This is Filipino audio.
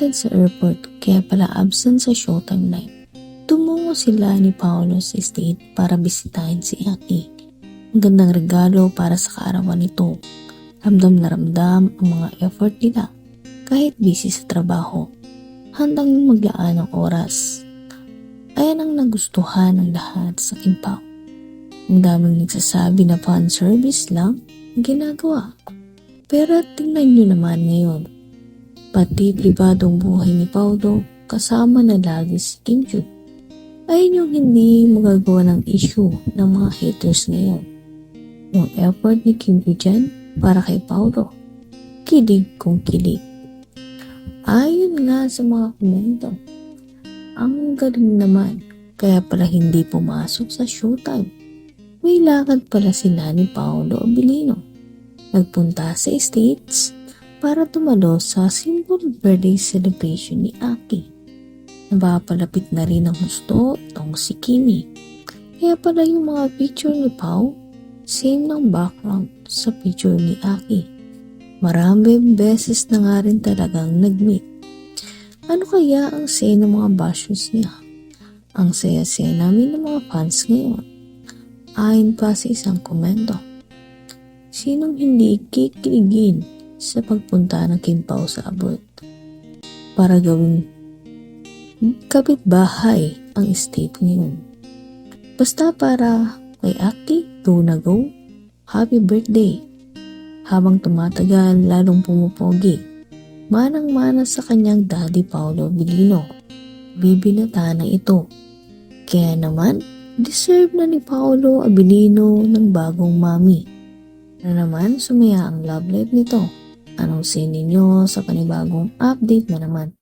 hatid sa airport kaya pala absent sa showtime night. Tumungo sila ni Paolo sa estate para bisitahin si Aki. Ang gandang regalo para sa kaarawan nito. Ramdam na ramdam ang mga effort nila kahit busy sa trabaho. Handang maglaan ng oras. Ayan ang nagustuhan ng lahat sa Kimpaw. Ang daming nagsasabi na fan service lang ang ginagawa. Pero tingnan nyo naman ngayon. Pati pribadong buhay ni Paulo kasama na lagi si Kim Joo. Ayun yung hindi magagawa ng issue ng mga haters ngayon. Yung effort ni Kim dyan para kay Paulo. Kilig kung kilig. Ayon nga sa mga komento. Ang galing naman. Kaya pala hindi pumasok sa showtime. May lakad pala sila ni Paolo Abilino. Nagpunta sa States para tumalo sa simple birthday celebration ni Aki. Napapalapit na rin ang gusto itong si Kimi. Kaya pala yung mga picture ni Pau, same ng background sa picture ni Aki. Maraming beses na nga rin talagang nag-meet. Ano kaya ang say ng mga bashers niya? Ang saya-saya namin ng mga fans ngayon. Ayon pa sa isang komento. Sinong hindi kikiligin sa pagpunta ng Kimpaw sa abot? Para gawing kapitbahay ang estate ngayon. Basta para kay Aki, go, happy birthday. Habang tumatagal, lalong pumupogi. Manang-mana sa kanyang daddy Paolo Bilino. Bibinata na ito. Kaya naman, deserve na ni Paolo Abilino ng bagong mami. Na naman, sumaya ang love life nito. Anong say ninyo sa panibagong update na naman?